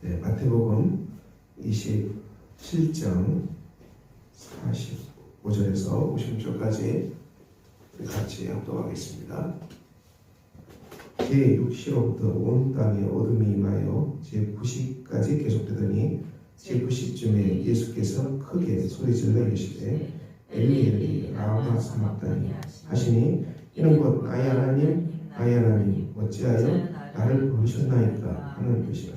네, 마태복음 27장 45절에서 56절까지 같이 합독하겠습니다. 제6시로부터 온 땅에 어둠이 임하여 제9시까지 계속되더니 제9시쯤에 예수께서 크게 소리질러 이르시되 엘리 엘리 라마 사막다니 하시니 이는 곧 나의 하나님 나의 하나님 어찌하여 나를 부르셨나이까 하는 뜻이라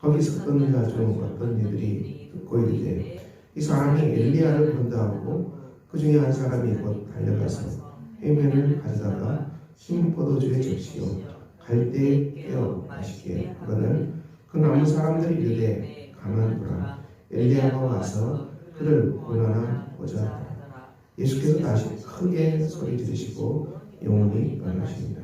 거기서 어떤 자중 어떤 이들이 듣고 이르되 이 사람이 엘리야를 본다 하고 그 중에 한 사람이 곧 달려가서 해면을 가져다가 흰 포도주에 적시어 갈대에 깨어 마시게 하거늘 그 남은 사람들이 이르되 가만두라 엘리야가 와서 그를 고난하 보자. 예수께서 다시 크게 소리 지르시고 영원히 떠나십니다.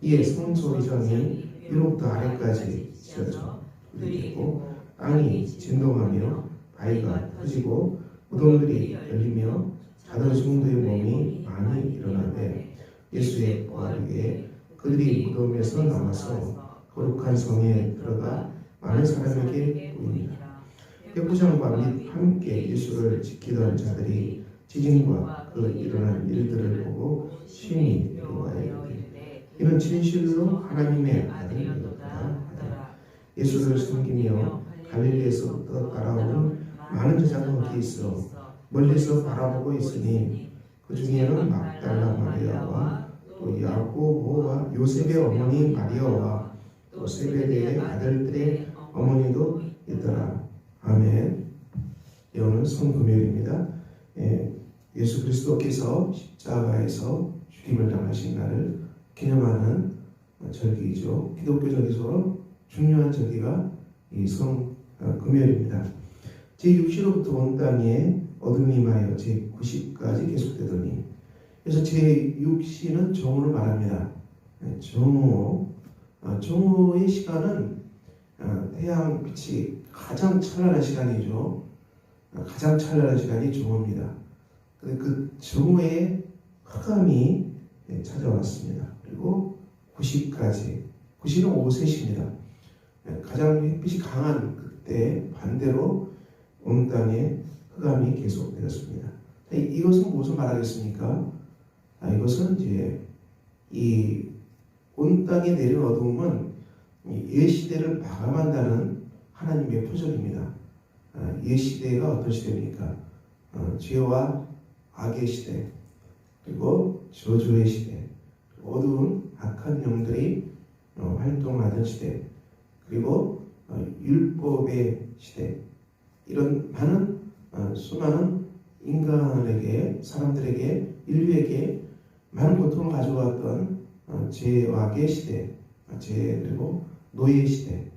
이에 성소리장이 위로부터 아래까지 찢어져 불리고 땅이 진동하며 바위가 터지고 무덤들이 열리며 자던 성도의 몸이 많이 일어나되 예수의 부활에 그들이 무덤에서 나와서 거룩한 성에 들어가 많은 사람에게 보입니다. 백부장과 및 함께 예수를 지키던 자들이 지진과 그 일어난 일들을 보고 심히 두려워하여 이는 진실로 하나님의 하더라. 예수를 섬기며 갈릴리에서부터 따라온 많은 제자가 거기 있어 멀리서 바라보고 있으니 그 중에는 막달라 마리아와 또 야고보와 요셉의 어머니 마리아와 또 세베대의 아들들의 어머니도 있더라. 아멘. 예, 오늘 성금요일입니다. 예, 예수 그리스도께서 십자가에서 죽임을 당하신 날을 기념하는 절기이죠. 기독교적으로 중요한 절기가 이 성금요일입니다. 제6시로부터 온 땅에 어둠이 임하여 제9시까지 계속되더니 그래서 제6시는 정오를 말합니다. 네, 정오, 아, 정오의 시간은 아, 태양 빛이 가장 찬란한 시간이죠. 아, 가장 찬란한 시간이 정오입니다. 그 정오의 흑암이 네, 찾아왔습니다. 그리고 9시까지, 9시는 오후 3시입니다. 네, 가장 햇빛이 강한 그때 반대로 온 땅에 흑암이 계속되었습니다. 이것은 무엇을 말하겠습니까? 아, 이것은 이제 이 온 땅에 내린 어둠은 옛 시대를 마감한다는 하나님의 표적입니다. 아, 옛 시대가 어떤 시대입니까? 어, 죄와 악의 시대, 그리고 저주의 시대, 어두운 악한 영들이 어, 활동하던 시대, 그리고 어, 율법의 시대, 이런 많은 어, 수많은 인간에게 사람들에게 인류에게 많은 고통을 가져왔던 어, 죄악의 시대, 어, 죄 그리고 노예 시대,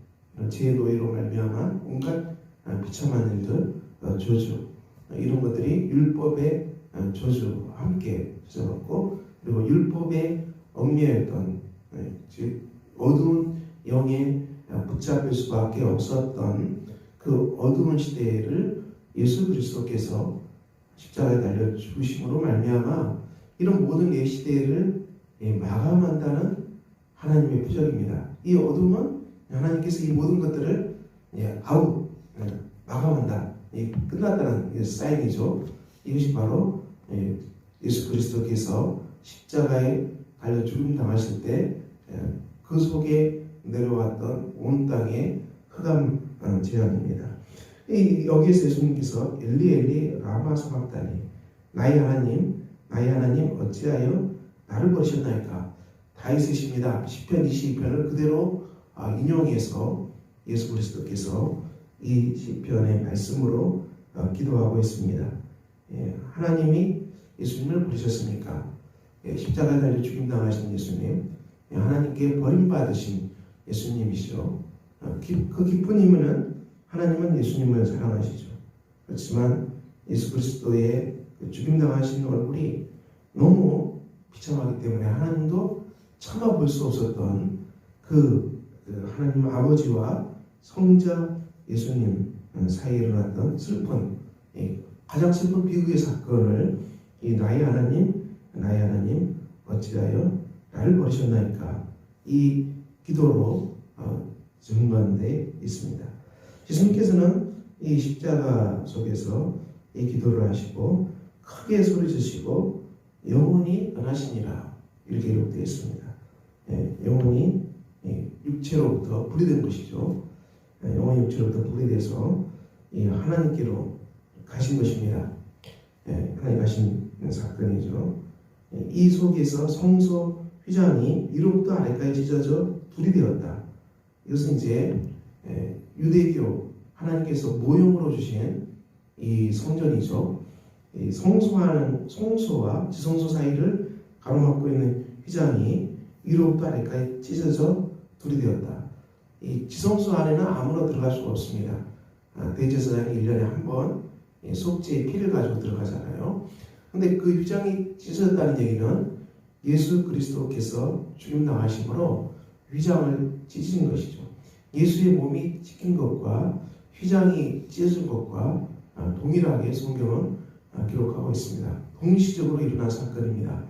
죄 노예로 말미암아 온갖 어, 비참한 일들, 어, 저주. 어, 이런 것들이 율법의 어, 저주와 함께 찢어졌고 그리고 율법의 엄미했던 어, 즉 어두운 어, 붙잡힐 수밖에 없었던 그 어두운 시대를 예수 그리스도께서 십자가에 달려 죽으심으로 말미암아 이런 모든 옛 시대를 예, 마감한다는 하나님의 표적입니다. 이 어둠은 하나님께서 이 모든 것들을 예, 아웃 예, 마감한다. 예, 끝났다는 예, 사인이죠. 이것이 바로 예, 예수 그리스도께서 십자가에 달려 죽음 당하실 때 그 속에 내려왔던 온 땅의 흑암 어, 재앙입니다. 이, 여기에서 예수님께서 엘리 엘리 라마 사막다니 나의 하나님 나의 하나님 어찌하여 나를 버리셨나이까 다 있으십니다. 10편 22편을 그대로 아, 인용해서 예수 그리스도께서 이 시편의 말씀으로 어, 기도하고 있습니다. 예, 하나님이 예수님을 버리셨습니까? 예, 십자가에 달려 죽임 당하신 예수님, 예, 하나님께 버림받으신 예수님이시죠. 어, 기, 그 기쁜 이유는 하나님은 예수님을 사랑하시죠. 그렇지만 예수 그리스도의 그 죽임 당하신 얼굴이 너무 비참하기 때문에 하나님도 참아 볼 수 없었던 그, 그 하나님 아버지와 성자 예수님 사이에 일어났던 슬픈 예, 가장 슬픈 비극의 사건을 이 나의 하나님 나의 하나님 어찌하여 나를 버리셨나이까 이 기도로 어, 증거돼 있습니다. 예수님께서는 이 십자가 속에서 이 기도를 하시고 크게 소리지시고 영혼이 떠나시니라 이렇게 기록되어 있습니다. 예, 영혼이 예, 육체로부터 분리된 것이죠. 예, 영혼이 육체로부터 분리돼서 이 하나님께로 가신 것입니다. 예, 하나님 가신 사건이죠. 예, 이 속에서 성소 휘장이 위로부터 아래까지 찢어져 불이 되었다. 이것은 이제 예, 유대교 하나님께서 모형으로 주신 이 성전이죠. 이 성소하는 성소와 지성소 사이를 가로막고 있는 휘장이 위로부터 아래까지 찢어져 불이 되었다. 이 지성소 안에는 아무나 들어갈 수가 없습니다. 아, 대제사장이 1년에 한 번 속죄의 피를 가지고 들어가잖아요. 근데 그 휘장이 찢어졌다는 얘기는 예수 그리스도께서 죽임 당하심으로 휘장을 찢은 것이죠. 예수의 몸이 찢긴 것과 휘장이 찢어진 것과 아, 동일하게 성경은 아, 기록하고 있습니다. 동시적으로 일어난 사건입니다.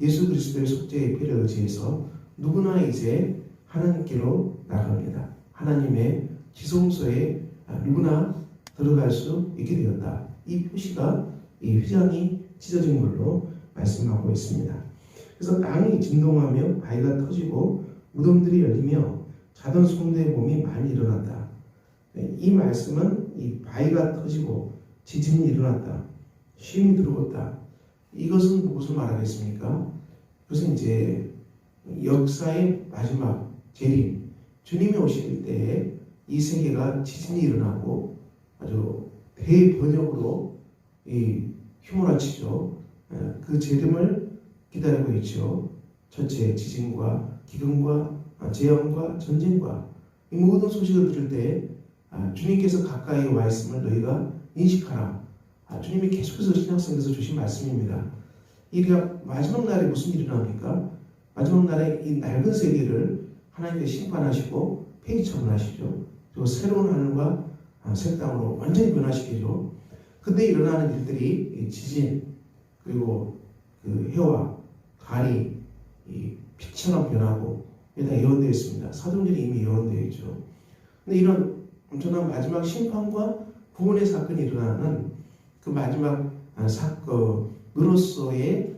예수 그리스도의 속죄의 피를 의지해서 누구나 이제 하나님께로 나갑니다. 하나님의 지성소에 아, 누구나 들어갈 수 있게 되었다. 이 표시가 이 휘장이 찢어진 걸로 말씀하고 있습니다. 그래서 땅이 진동하며 바위가 터지고 무덤들이 열리며 자던 성도의 몸이 많이 일어났다. 네, 이 말씀은 이 바위가 터지고 지진이 일어났다. 쉼이 들어갔다. 이것은 무엇을 말하겠습니까? 그것은 이제 역사의 마지막 재림, 주님이 오실 때에 이 세계가 지진이 일어나고 아주 대번역으로 이 휘몰아치죠. 그 재림을 기다리고 있죠. 첫째 지진과 기근과 재앙과 전쟁과 이 모든 소식을 들을 때 아, 주님께서 가까이 와 있음을 너희가 인식하라. 아, 주님이 계속해서 신약성에서 주신 말씀입니다. 이 그냥 마지막 날에 무슨 일이 나옵니까? 마지막 날에 이 낡은 세계를 하나님께서 심판하시고 폐기 처분하시죠. 그리고 새로운 하늘과 아, 새 땅으로 완전히 변화시키죠. 그때 일어나는 일들이 지진 그리고 그 해와 달이 이 빛처럼 변하고 이다 예언되어 있습니다. 사도들이 이미 예언되어 있죠. 근데 이런 엄청난 마지막 심판과 구원의 사건이 일어나는 그 마지막 아, 사건으로서의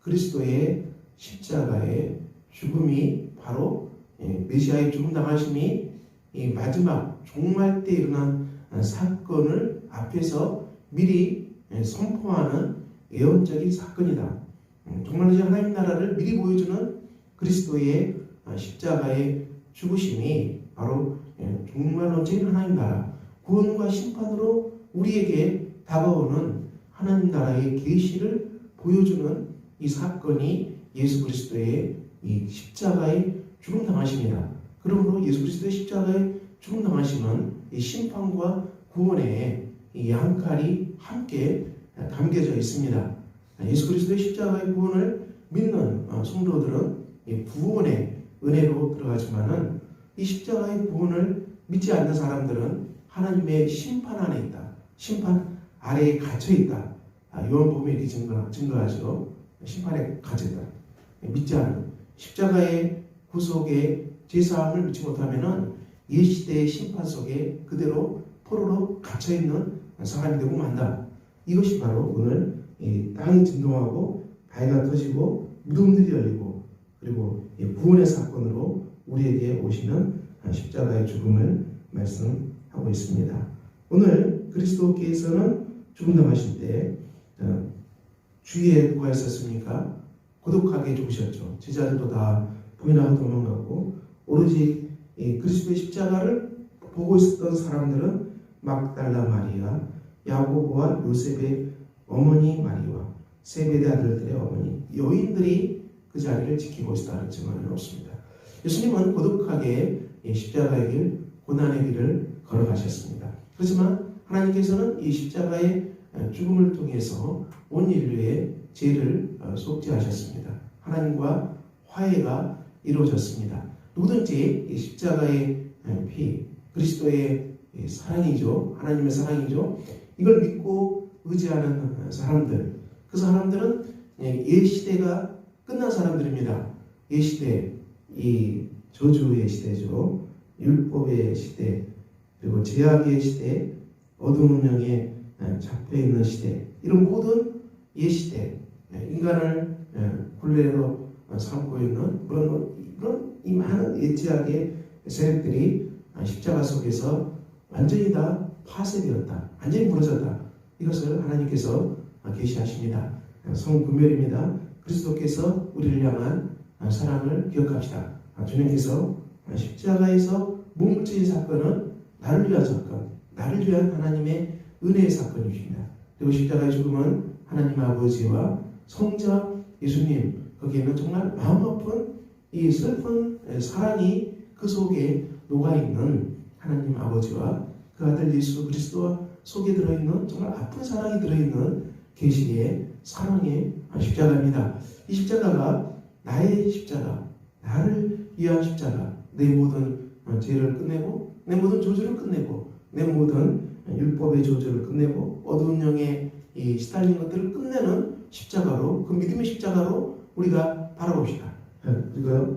그리스도의 십자가의 죽음이 바로 예, 메시아의 죽음 당하심이 이 마지막 종말 때 일어난 사건을 앞에서 미리 예, 선포하는 예언적인 사건이다. 음, 정말 이제 하나님 나라를 미리 보여주는 그리스도의 아, 십자가의 죽으심이 바로 예, 종말론적인 하나님 나라 구원과 심판으로 우리에게 다가오는 하나님 나라의 계시를 보여주는 이 사건이 예수 그리스도의 이 십자가의 죽음 당하심이다. 그러므로 예수 그리스도의 십자가의 죽음 당하심은 이 심판과 구원의 이 양칼이 함께 담겨져 있습니다. 예수 그리스도의 십자가의 구원을 믿는 어, 성도들은 이 구원의 은혜로 들어가지만은 이 십자가의 구원을 믿지 않는 사람들은 하나님의 심판 안에 있다. 심판 아래에 갇혀 있다. 아, 요한복음이 이렇게 증거, 증거하죠. 심판에 갇혀 있다. 믿지 않는 십자가의 구속의 제사함을 믿지 못하면은 이 시대의 심판 속에 그대로 포로로 갇혀 있는 사람이 되고 만다. 이것이 바로 오늘 땅이 진동하고 바위가 터지고 무덤들이 열리고 그리고 구원의 사건으로 우리에게 오시는 십자가의 죽음을 말씀하고 있습니다. 오늘 그리스도께서는 죽음 당하실 때 어, 주위에 누가 있었습니까? 고독하게 죽으셨죠. 제자들도 다 부인하고 도망가고 오로지 그리스도의 십자가를 보고 있었던 사람들은 막달라 마리아, 야고보와 요셉의 어머니 마리와 세베대 아들들의 어머니 여인들이 그 자리를 지키고 있다는 증언은 없습니다. 예수님은 고독하게 십자가의 길, 고난의 길을 걸어가셨습니다. 그렇지만 하나님께서는 이 십자가의 죽음을 통해서 온 인류의 죄를 어, 속죄하셨습니다. 하나님과 화해가 이루어졌습니다. 누구든지 이 십자가의 피, 그리스도의 사랑이죠. 하나님의 사랑이죠. 이걸 믿고 의지하는 사람들, 그 사람들은 옛 시대가 끝난 사람들입니다. 옛 시대, 이 저주의 시대죠. 율법의 시대 그리고 제약의 시대 어두운 운명에 잡혀 있는 시대 이런 모든 이 시대 인간을 굴레로 삼고 있는 그런 그런 이 많은 예지학의 세력들이 십자가 속에서 완전히 다 파쇄되었다. 완전히 무너졌다. 이것을 하나님께서 계시하십니다. 성구멸입니다. 그리스도께서 우리를 향한 사랑을 기억합시다. 주님께서 십자가에서 찢은 사건은 나를 위한 사건, 나를 위한 하나님의 은혜의 사건이십니다. 그리고 십자가의 죽음은 하나님 아버지와 성자 예수님 거기에는 정말 마음 아픈 이 슬픈 사랑이 그 속에 녹아 있는 하나님 아버지와 그 아들 예수 그리스도와 속에 들어있는 정말 아픈 사랑이 들어있는 계시의 사랑의 십자가입니다. 이 십자가가 나의 십자가, 나를 위한 십자가, 내 모든 죄를 끝내고 내 모든 조주를 끝내고 내 모든 율법의 조주를 끝내고 어두운 이 시달린 것들을 끝내는 십자가로 그 믿음의 십자가로 우리가 바라봅시다.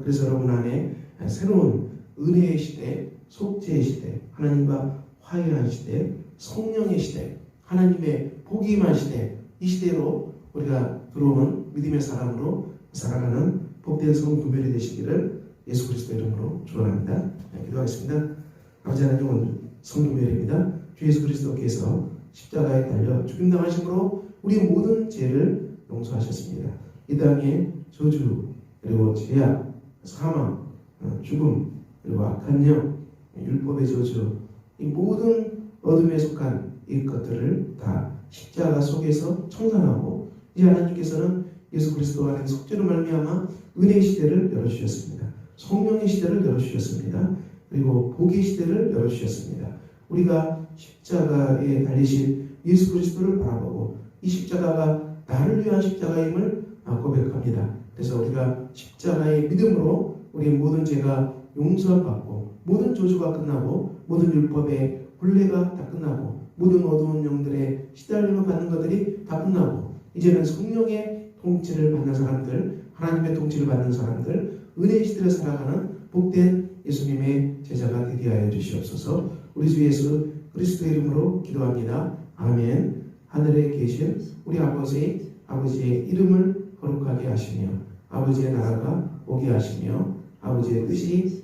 그래서 여러분 안에 새로운 은혜의 시대, 속죄의 시대, 하나님과 화해한 시대, 성령의 시대, 하나님의 복이 임한 시대, 이 시대로 우리가 들어오는 믿음의 사람으로 살아가는 복된 성구별이 되시기를 예수 그리스도 이름으로 축원합니다. 네, 기도하겠습니다. 아버지 하나님 오늘 성도멸입니다. 주 예수 그리스도께서 십자가에 달려 죽임당하심으로 우리 모든 죄를 용서하셨습니다. 이 땅에 저주 그리고 죄악, 사망, 어, 죽음 그리고 악한 영, 율법의 저주 이 모든 어둠에 속한 이 것들을 다 십자가 속에서 청산하고 이제 하나님께서는 예수 그리스도 안에 속죄로 말미암아 은혜의 시대를 열어주셨습니다. 성령의 시대를 열어주셨습니다. 그리고 복의 시대를 열어주셨습니다. 우리가 십자가에 달리신 예수 그리스도를 바라보고 이 십자가가 나를 위한 십자가임을 고백합니다. 그래서 우리가 십자가의 믿음으로 우리 모든 죄가 용서받고 모든 조주가 끝나고 모든 율법의 굴레가 다 끝나고 모든 어두운 영들의 시달림을 받는 것들이 다 끝나고 이제는 성령의 통치를 받는 사람들 하나님의 통치를 받는 사람들 은혜의 시대를 살아가는 복된 예수님의 제자가 되게 하여 주시옵소서. 우리 주 예수 그리스도의 이름으로 기도합니다. 아멘. 하늘에 계신 우리 아버지 아버지의 이름을 거룩하게 하시며 아버지의 나라가 오게 하시며 아버지의 뜻이